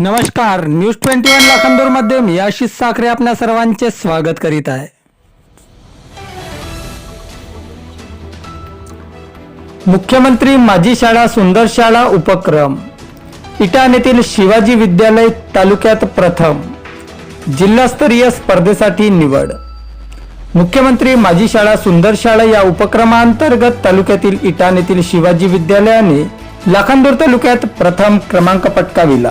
नमस्कार News Twenty One लाखांदूरमध्ये मी आशिष साखरे आपल्या सर्वांचे स्वागत करीत आहे. मुख्यमंत्री माझी शाळा सुंदर शाळा उपक्रम. इटान येथील शिवाजी विद्यालय तालुक्यात प्रथम. जिल्हास्तरीय स्पर्धेसाठी निवड. मुख्यमंत्री माझी शाळा सुंदर शाळा या उपक्रमांतर्गत तालुक्यातील इटान येथील शिवाजी विद्यालयाने लाखांदूर तालुक्यात प्रथम क्रमांक पटकाविला.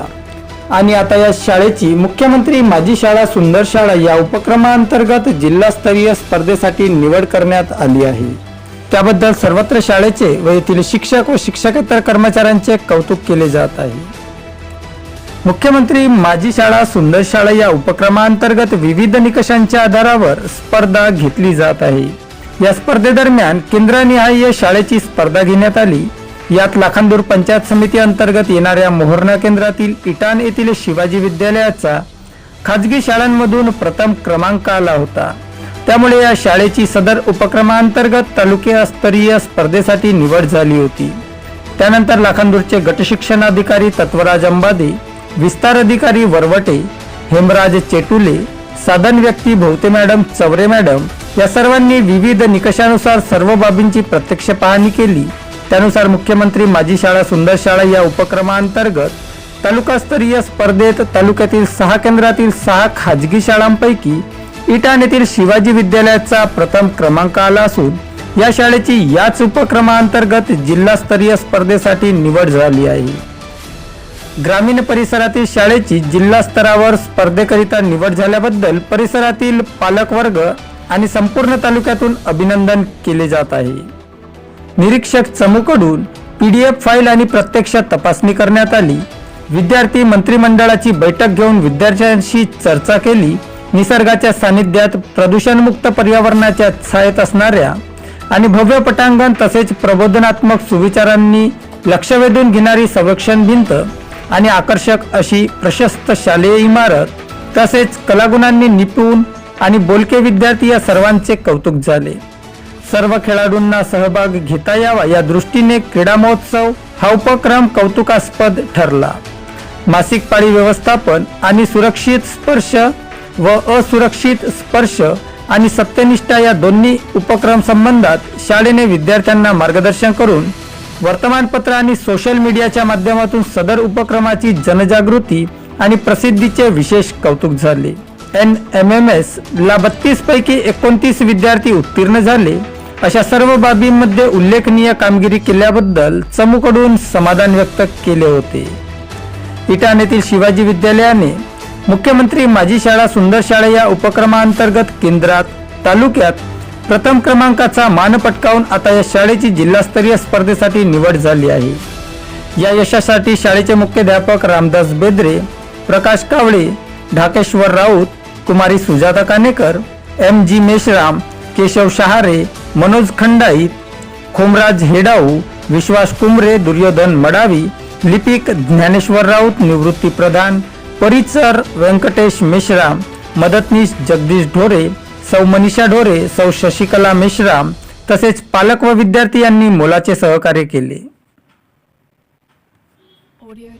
आणि आता या शाळेची मुख्यमंत्री माझी शाळा सुंदर शाळा या उपक्रमांतर्गत जिल्हास्तरीय स्पर्धेसाठी निवड करण्यात आली आहे. त्याबद्दल सर्वत्र शाळेचे व येथील शिक्षक व शिक्षकेतर कर्मचाऱ्यांचे कौतुक केले जात आहे. मुख्यमंत्री माझी शाळा सुंदर शाळा या उपक्रमांतर्गत विविध निकषांच्या आधारावर स्पर्धा घेतली जात आहे. या स्पर्धेदरम्यान केंद्रनिहाय शाळेची स्पर्धा घेण्यात आली. यात लाखांदूर पंचायत समिती अंतर्गत येणाऱ्या मोहरणा केंद्रातील इटान येथील शिवाजी विद्यालयाचा खाजगी शाळांमधून प्रथम क्रमांक आला होता. त्यामुळे या शाळेची सदर उपक्रमांतर्गत तालुकास्तरीय स्पर्धेसाठी निवड झाली होती. त्यानंतर लाखांदूरचे गटशिक्षणाधिकारी तत्वराज अंबादे विस्तार अधिकारी वरवटे हेमराज चेटुले साधन व्यक्ती भोवते मॅडम चवरे मॅडम या सर्वांनी विविध निकषानुसार सर्व बाबींची प्रत्यक्ष पाहणी केली. त्यानुसार मुख्यमंत्री माझी शाळा सुंदर शाळा या उपक्रमांतर्गत तालुकास्तरीय स्पर्धेत तालुक्यातील सहा केंद्रातील सहा खाजगी शाळांपैकी इटाण येथील शिवाजी विद्यालयाचा प्रथम क्रमांक आला असून या शाळेची याच उपक्रमांतर्गत जिल्हास्तरीय स्पर्धेसाठी निवड झाली आहे. ग्रामीण परिसरातील शाळेची जिल्हा स्तरावर स्पर्धेकरिता निवड झाल्याबद्दल परिसरातील पालकवर्ग आणि संपूर्ण तालुक्यातून अभिनंदन केले जात आहे. निरीक्षक चमूकडून पी डी एफ फाईल आणि प्रत्यक्ष तपासणी करण्यात आली. विद्यार्थी मंत्रिमंडळाची बैठक घेऊन विद्यार्थ्यांशी चर्चा केली. निसर्गाच्या सानिध्यात प्रदूषणमुक्त पर्यावरणाच्या छायेत असणाऱ्या आणि भव्य पटांगण तसेच प्रबोधनात्मक सुविचारांनी लक्ष वेधून घेणारी संरक्षण भिंत आणि आकर्षक अशी प्रशस्त शालेय इमारत तसेच कलागुणांनी निपुण आणि बोलके विद्यार्थी या सर्वांचे कौतुक झाले. सर्व खेळाडूंना सहभाग घेता यावा या दृष्टीने क्रीडा महोत्सव हा उपक्रम कौतुकास्पद ठरला. मासिक पाळी व्यवस्थापन आणि सुरक्षित स्पर्श व असुरक्षित स्पर्श आणि सत्यनिष्ठा या दोन्ही उपक्रम संबंधात शाळेने विद्यार्थ्यांना मार्गदर्शन करून वर्तमानपत्र आणि सोशल मीडियाच्या माध्यमातून सदर उपक्रमाची जनजागृती आणि प्रसिद्धीचे विशेष कौतुक झाले. एन एम एम एस ला बत्तीस पैकी एकोणतीस विद्यार्थी उत्तीर्ण झाले. अशा सर्व बाबींमध्ये उल्लेखनीय कामगिरी केल्याबद्दल चमूकडून समाधान व्यक्त केले होते. इटाण येथील शिवाजी विद्यालयाने मुख्यमंत्री माझी शाळा सुंदर शाळा या उपक्रमांतर्गत केंद्रात तालुक्यात प्रथम क्रमांकाचा मान पटकावून आता या शाळेची जिल्हास्तरीय स्पर्धेसाठी निवड झाली आहे. या यशासाठी शाळेचे मुख्याध्यापक रामदास बेद्रे प्रकाश कावळे ढाकेश्वर राऊत कुमारी सुजाता कानेकर एम जी मेश्राम केशव शहारे मनोज खंडाईत खोमराज हेडाऊ विश्वास कुमरे दुर्योधन मडावी लिपिक ज्ञानेश्वर राऊत निवृत्ती प्रधान परिचर व्यंकटेश मेश्राम मदतनीश जगदीश ढोरे सौ मनीषा ढोरे सौ शशिकला मेश्राम तसेच पालक व विद्यार्थी यांनी मोलाचे सहकार्य केले. Audio